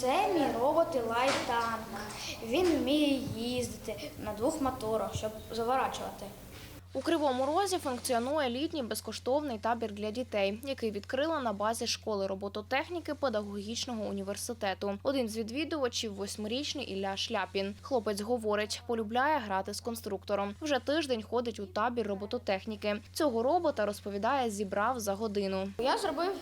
Це мій робот Ілай Танк. Він вміє їздити на двох моторах, щоб заворачувати. У Кривому Розі функціонує літній безкоштовний табір для дітей, який відкрила на базі школи робототехніки педагогічного університету. Один з відвідувачів восьмирічний Ілля Шляпін. Хлопець говорить, полюбляє грати з конструктором. Вже тиждень ходить у табір робототехніки. Цього робота розповідає, зібрав за годину. Я зробив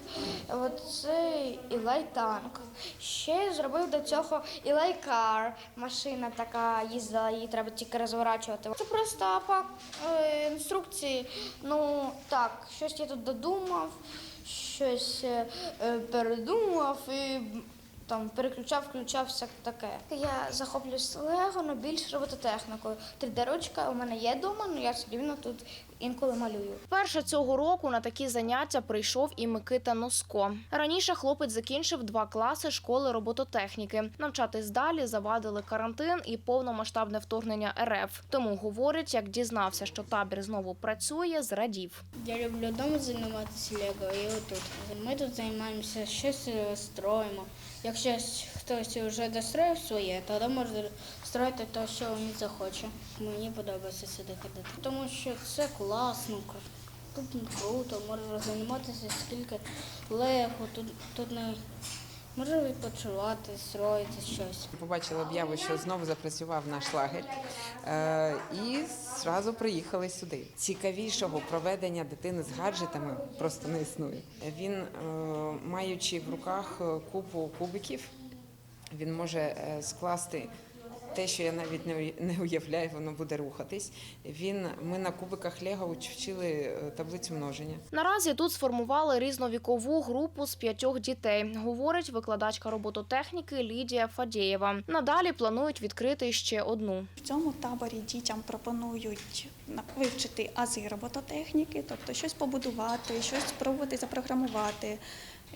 оцей Ілай Танк. Ще зробив до цього Ілай Кар. Машина така їздила, її треба тільки розворачувати. Це просто е, інструкції. Ну так, щось я тут додумав, щось е, е, передумав і там переключав, включав все таке. Я захоплююсь Лего, але більш робототехнікою. 3D-ручка у мене є вдома, але я все рівно тут інколи малюю. Перше цього року на такі заняття прийшов і Микита Носко. Раніше хлопець закінчив два класи школи робототехніки. Навчатись далі завадили карантин і повномасштабне вторгнення РФ. Тому говорить, як дізнався, що табір знову працює, зрадів. Я люблю вдома займатися Лего і отут. Ми тут займаємося, щось строїмо. Якщо хтось вже достроїв своє, тоді може строїти те, що він захоче. Мені подобається сюди ходити. Тому що це класно, тут круто, можна займатися скільки легко, тут, тут не можна відпочивати, строїти щось. Побачила об'яву, що знову запрацював наш лагерь, е, і зразу приїхали сюди. Цікавішого проведення дитини з гаджетами просто не існує. Він, е, маючи в руках е, купу кубиків, він може скласти. Те, що я навіть не уявляю, воно буде рухатись. Він ми на кубиках Лего вчили е, таблицю множення. Наразі тут сформували різновікову групу з п'ятьох дітей, говорить викладачка робототехніки Лідія Фадєєва. Надалі планують відкрити ще одну. В цьому таборі дітям пропонують вивчити ази робототехніки, тобто щось побудувати, щось спробувати запрограмувати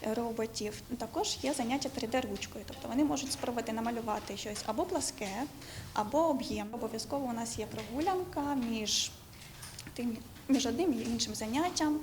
е, роботів. Також є заняття 3D-ручкою, тобто вони можуть спробувати намалювати щось або пласке, або об'єм. Обов'язково у нас є прогулянка між тим між одним і іншим заняттям.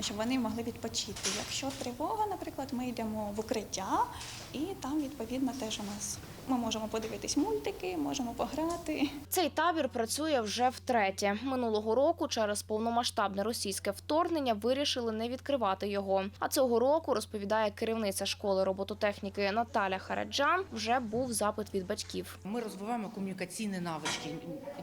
Щоб вони могли відпочити. Якщо тривога, наприклад, ми йдемо в укриття, і там відповідно теж у нас ми можемо подивитись мультики, можемо пограти. Цей табір працює вже втретє. Минулого року через повномасштабне російське вторгнення вирішили не відкривати його. А цього року розповідає керівниця школи робототехніки Наталя Хараджан. Вже був запит від батьків. Ми розвиваємо комунікаційні навички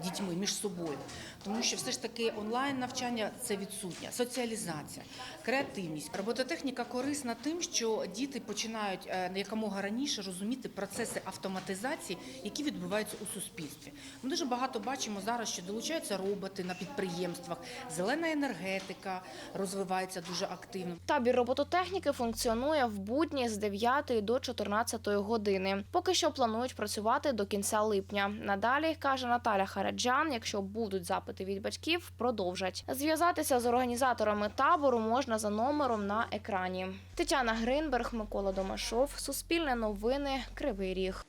дітьми між собою, тому що все ж таки онлайн навчання це відсутня, соціалізація, креативність. Робототехніка корисна тим, що діти починають е, якомога раніше розуміти процеси автоматизації, які відбуваються у суспільстві. Ми дуже багато бачимо зараз, що долучаються роботи на підприємствах, зелена енергетика розвивається дуже активно. Табір робототехніки функціонує в будні з 9 до 14 години. Поки що планують працювати до кінця липня. Надалі каже Наталя Хараджан, якщо будуть запити від батьків, продовжать. Зв'язатися з організаторами табору можна за номером на екрані. Тетяна Гринберг, Микола Домашов, Суспільне новини, Кривий Ріг.